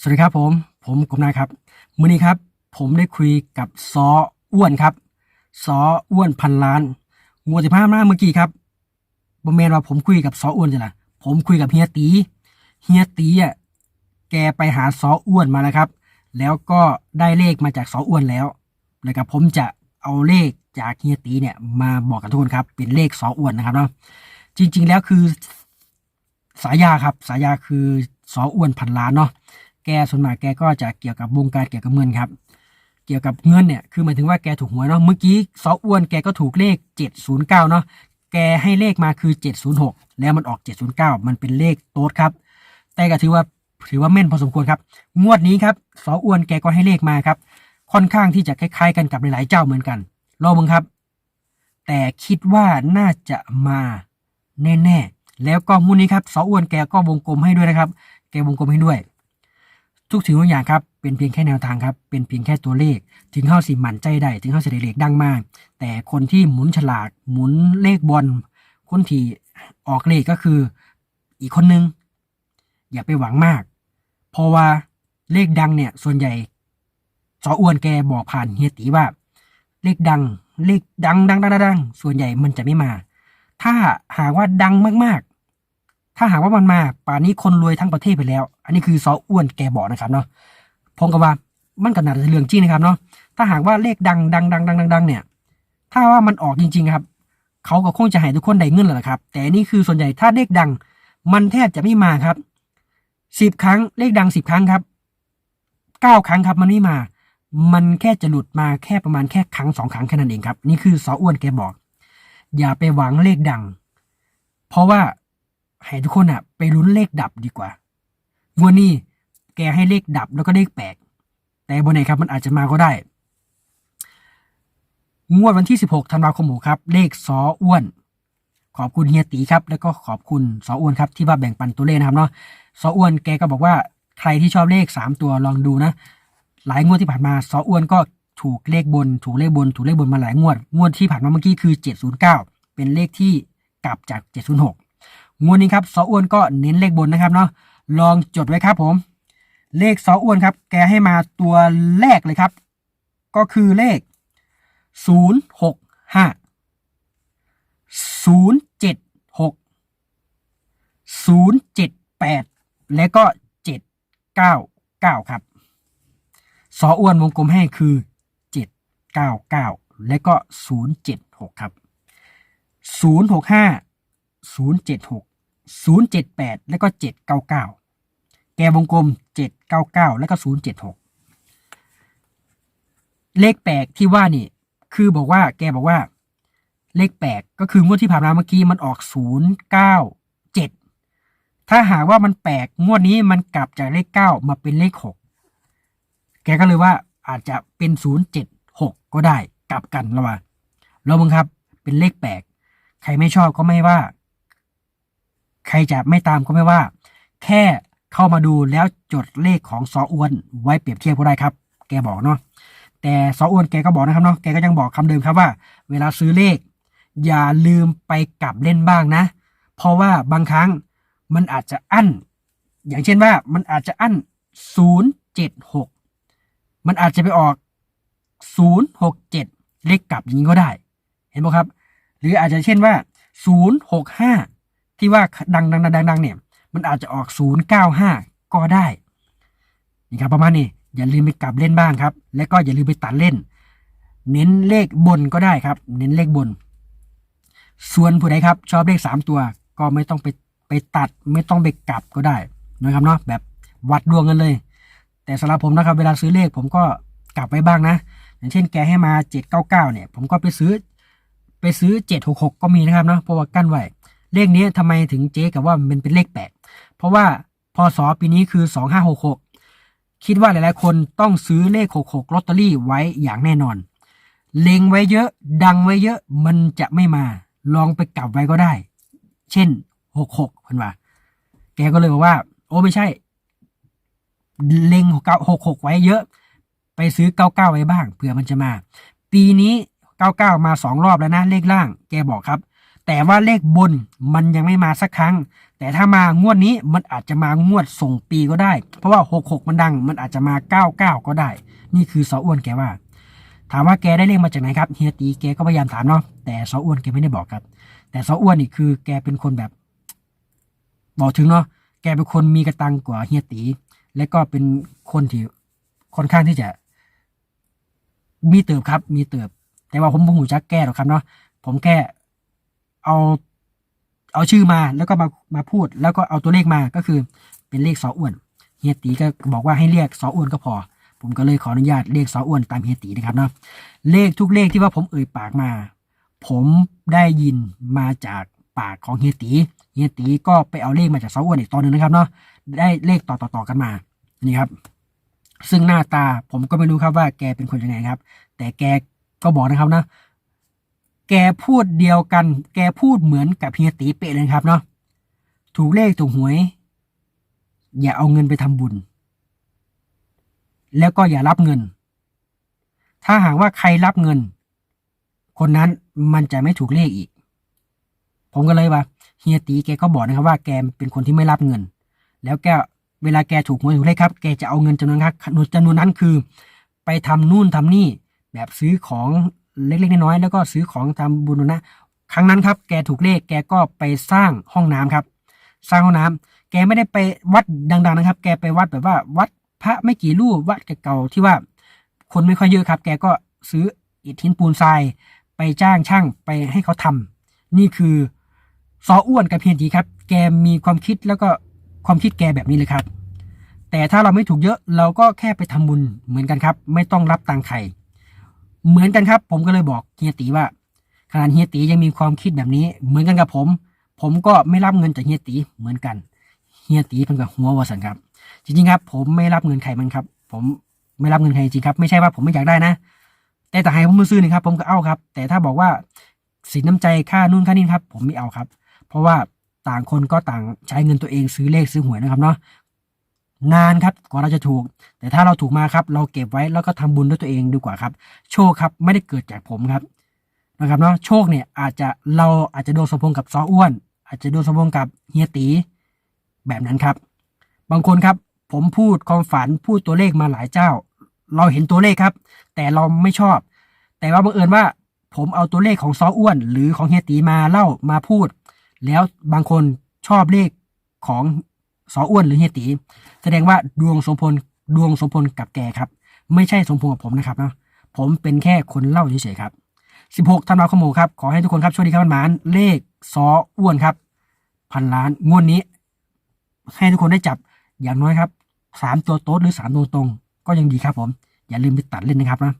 สวัสดีครับผม ผมกบนายครับมื้อนี้ครับ ผมได้คุยกับซออ้วนครับซออ้วนพันล้านงวดสิบห้ามาเมื่อกี้ครับบมเมนว่าผมคุยกับซออ้วนจ้ะล่ะผมคุยกับเฮียตีเฮียตีอะแกไปหาซออ้วนมาแล้วครับ แล้วก็ได้เลขมาจากซออ้วนแล้วแล้วก็ผมจะเอาเลขจากเฮียตีเนี่ย มาบอกกับทุกคนครับ เป็นเลขซออ้วนนะครับเนาะจริง ๆ แล้วคือสายาครับ สายาคือซออ้วนพันล้านเนาะ แกส่วนมากแกก็จะเกี่ยวกับวงการเกี่ยวกับเงินครับ เกี่ยวกับเงินเนี่ยคือหมายถึงว่าแกถูกหวยเนาะเมื่อกี้ซออ้วนแกก็ถูกเลข 709 เนาะแกให้เลขมาคือ 706 แล้วมันออก 709 มันเป็นเลขโต๊ดครับ แต่ก็ถือว่าถือว่าแม่นพอสมควรครับ งวดนี้ครับซออ้วนแกก็ให้เลขมาครับ ค่อนข้างที่จะคล้ายๆ กันกับหลายๆเจ้าเหมือนกันรอมึงครับ แต่คิดว่าน่าจะมาแน่ๆ แล้วก็มูนี้ครับซออ้วนแกก็วงกลมให้ด้วยนะครับ แกวงกลมให้ด้วย ทุกสิ่งทุกอย่างครับ เป็นเพียงแค่แนวทางครับ เป็นเพียงแค่ตัวเลข ถึงเข้าสิหมันใจได้ ถึงเข้าสิได้เลขดังมาก แต่คนที่หมุนฉลากหมุนเลขบอล คนที่ออกเลขก็คือ อีกคนนึง อย่าไปหวังมาก เพราะว่าเลขดังเนี่ย ส่วนใหญ่สออ้วนแกบอกผ่านเฮียตีว่า เลขดัง เลขดังดังดังดังดังส่วนใหญ่มันจะไม่มา ถ้าหากว่าดังมากๆ ถ้าหากว่ามันมาป่านนี้คนรวยทั้งประเทศไปแล้ว อันนี้คือซออ้วนแกบอกนะครับเนาะผมก็ว่ามันก็น่าจะเรื่องจริงนะครับเนาะถ้าหากว่าเลขดังดังดังดังดังดังเนี่ย ถ้าว่ามันออกจริง ๆ ครับ เขาก็คงจะให้ทุกคนได้เงินแหละครับ แต่นี่คือส่วนใหญ่ถ้าเลขดัง มันแทบจะไม่มาครับสิบครั้งเลขดังสิบครั้งครับเก้าครั้งครับมันไม่มา มันแค่จะหลุดมาแค่ประมาณแค่ครั้งสองครั้งแค่นั้นเองครับ นี่คือซออ้วนแกบอก อย่าไปหวังเลขดัง เพราะว่า ให้ทุกคนอะ ไปลุ้นเลขดับดีกว่างวดนี้แกให้เลขดับแล้วก็เลขแปลกแต่บนไหนครับมันอาจจะมาก็ได้ งวดวันที่ 16ธันวาคมครับ เลขซออ้วน ขอบคุณเฮียตีครับ แล้วก็ขอบคุณซออ้วนครับที่ว่าแบ่งปันตัวเลขนะครับเนาะซออ้วนแกก็บอกว่าใครที่ชอบเลข 3 ตัวลองดูนะ หลายงวดที่ผ่านมาซออ้วนก็ถูกเลขบน ถูกเลขบน ถูกเลขบนมาหลายงวด งวดที่ผ่านมาเมื่อกี้คือ 709 เป็นเลขที่กลับจาก 706 งวดนี้ครับซออ้วนก็เน้นเลขบนนะครับเนาะลองจดไว้ครับผม เลขซออ้วนครับ แกให้มาตัวแรกเลยครับ ก็คือเลข 065 076 078 และก็ 799 ครับซออ้วนวงกลมให้คือ 799 และก็ 076 ครับ 065 076 078 แล้วก็ 799 แกวงกลม 799 แล้วก็ 076 เลขแปลกที่ว่านี่ คือบอกว่าแกบอกว่า เลขแปลกก็คืองวดที่ผ่านมาเมื่อกี้มันออก 097 ถ้าหากว่ามันแปลกงวดนี้มันกลับจากเลข 9 มาเป็นเลข 6 แกก็เลยว่าอาจจะเป็น 076 ก็ได้กลับกันล้วว่าแล้วมึงครับ เป็นเลขแปลก ใครไม่ชอบก็ไม่ว่า ใครจะไม่ตามก็ไม่ว่า แค่เข้ามาดูแล้วจดเลขของซออ้วนไว้เปรียบเทียบก็ได้ครับ แกบอกเนาะแต่ซออ้วนแกก็บอกนะครับเนาะแกก็ยังบอกคำเดิมครับว่า เวลาซื้อเลข อย่าลืมไปกลับเล่นบ้างนะ เพราะว่าบางครั้งมันอาจจะอั้น อย่างเช่นว่ามันอาจจะอั้น 076 มันอาจจะไปออก 067 เลขกลับอย่างนี้ก็ได้ เห็นไหมครับ หรืออาจจะเช่นว่า 065 ที่ว่าดังดังดังดังเนี่ย มันอาจจะออก 095 ก็ได้นี่ครับประมาณนี้อย่าลืมไปกลับเล่นบ้างครับ และก็อย่าลืมไปตัดเล่น เน้นเลขบนก็ได้ครับ เน้นเลขบน ส่วนผู้ใดครับ ชอบเลข 3 ตัวก็ไม่ต้องไปไปตัดไม่ต้องไปกลับก็ได้นะครับเนาะแบบวัดดวงกันเลย แต่สำหรับผมนะครับ เวลาซื้อเลขผมก็กลับไว้บ้างนะ อย่างเช่นแกให้มา 799 เนี่ย ผมก็ไปซื้อไปซื้อ 766 ก็มีนะครับเนาะเพราะว่ากั้นไว้ เลขนี้ทำไมถึงเจ๊กับว่ามันเป็นเลขแปลกเพราะว่าพศปีนี้คือ 2566 คิดว่าหลายๆ คนต้องซื้อเลข 66ลอตเตอรี่ไว้อย่างแน่นอน เล็งไว้เยอะดังไว้เยอะมันจะไม่มา ลองไปกลับไว้ก็ได้ เช่น 66เพิ่นว่า แกก็เลยบอกว่า โอ้ไม่ใช่ เล็ง66 ไว้เยอะ ไปซื้อ 99 ไว้บ้างเผื่อมันจะมา ปีนี้ 99 มาสองรอบแล้วนะเลขล่าง แกบอกครับ แต่ว่าเลขบนมันยังไม่มาสักครั้ง แต่ถ้ามางวดนี้มันอาจจะมางวดส่งปีก็ได้ เพราะว่าหกหกมันดัง มันอาจจะมาเก้าเก้าก็ได้ นี่คือซออ้วนแกว่า ถามว่าแกได้เลขมาจากไหนครับเฮียตีแกก็พยายามถามเนาะแต่ซออ้วนแกไม่ได้บอกครับ แต่ซออ้วนนี่คือแกเป็นคนแบบ บอกถึงเนาะแกเป็นคนมีกระตังกว่าเฮียตี และก็เป็นคนที่ค่อนข้างที่จะ มีเติบครับ มีเติบ แต่ว่าผมผมหูจักแกหรอกครับเนาะผมแค่ เอาเอาชื่อมาแล้วก็มามาพูด แล้วก็เอาตัวเลขมาก็คือเป็นเลขซออ้วนเฮียตีก็บอกว่าให้เรียกซออ้วนก็พอ ผมก็เลยขออนุญาตเรียกซออ้วนตามเฮียตีนะครับเนาะเลขทุกเลขที่ว่าผมเอ่ยปากมา ผมได้ยินมาจากปากของเฮียตีเฮียตีก็ไปเอาเลขมาจากซออ้วนอีกตอนหนึ่งนะครับเนาะได้เลขต่อต่อต่อกันมานี่ครับ ซึ่งหน้าตาผมก็ไม่รู้ครับว่าแกเป็นคนยังไงครับ แต่แกก็บอกนะครับนะ แกพูดเดียวกัน แกพูดเหมือนกับเฮียตีเป๊ะเลยครับเนาะถูกเลขถูกหวย อย่าเอาเงินไปทำบุญ แล้วก็อย่ารับเงิน ถ้าหากว่าใครรับเงิน คนนั้นมันจะไม่ถูกเลขอีก ผมก็เลยว่าเฮียตีแกก็บอกนะครับว่าแกเป็นคนที่ไม่รับเงิน แล้วแกเวลาแกถูกหวยถูกเลขครับ แกจะเอาเงินจำนวนครับจำนวนนั้นคือ ไปทำนู่นทำนี่แบบซื้อของ เล็กๆน้อยๆแล้วก็ซื้อของทำบุญนะครั้งนั้นครับ แกถูกเลขแกก็ไปสร้างห้องน้ำครับ สร้างห้องน้ำแกไม่ได้ไปวัดดัง ๆนะครับ แกไปวัดแบบว่าวัดพระไม่กี่รูปวัดเก่าๆที่ว่า คนไม่ค่อยเยอะครับ แกก็ซื้ออิฐหินปูนทราย ไปจ้างช่างไปให้เขาทำนี่คือซออ้วนกับเพียรตีครับ แกมีความคิดแล้วก็ความคิดแกแบบนี้เลยครับ แต่ถ้าเราไม่ถูกเยอะเราก็แค่ไปทำบุญเหมือนกันครับ ไม่ต้องรับตังค์ใคร เหมือนกันครับ ผมก็เลยบอกเฮียตีว่าขนาดเฮียตียังมีความคิดแบบนี้ เหมือนกันกับผม ผมก็ไม่รับเงินจากเฮียตีเหมือนกันเฮียตีเป็นกับหัววสันครับ จริงๆครับ ผมไม่รับเงินใครมันครับ ผมไม่รับเงินใครจริงครับไม่ใช่ว่าผมไม่อยากได้นะ แต่แต่ให้ผมมาซื้อนี่ครับ ผมก็เอาครับ แต่ถ้าบอกว่าสินน้ำใจค่านู่นค่านี่ครับ ผมไม่เอาครับ เพราะว่าต่างคนก็ต่างใช้เงินตัวเองซื้อเลขซื้อหวยนะครับเนาะ นานครับกว่าเราจะถูก แต่ถ้าเราถูกมาครับ เราเก็บไว้แล้วก็ทำบุญด้วยตัวเองดีกว่าครับ โชคครับไม่ได้เกิดจากผมครับนะครับเนาะโชคเนี่ยอาจจะเราอาจจะโดนสมพงกับซออ้วน อาจจะโดนสมพงกับเฮียตีแบบนั้นครับ บางคนครับ ผมพูดความฝันพูดตัวเลขมาหลายเจ้า เราเห็นตัวเลขครับ แต่เราไม่ชอบ แต่ว่าบังเอิญว่า ผมเอาตัวเลขของซออ้วน หรือของเฮียตีมาเล่ามาพูด แล้วบางคนชอบเลขของ ซออ้วนหรือเฮียตีแสดงว่าดวงสมพลดวงสมพลกับแกครับ ไม่ใช่สมพงกับผมนะครับเนาะผมเป็นแค่คนเล่าเฉยๆครับ 16ธันวาคมครับ ขอให้ทุกคนครับช่วยดีครับมันหมานเลขซออ้วนครับพันล้านงวดนี้ ให้ทุกคนได้จับอย่างน้อยครับสามตัวโต๊ดหรือสามตัวตรงก็ยังดีครับผม อย่าลืมไปตัดเล่นนะครับนะ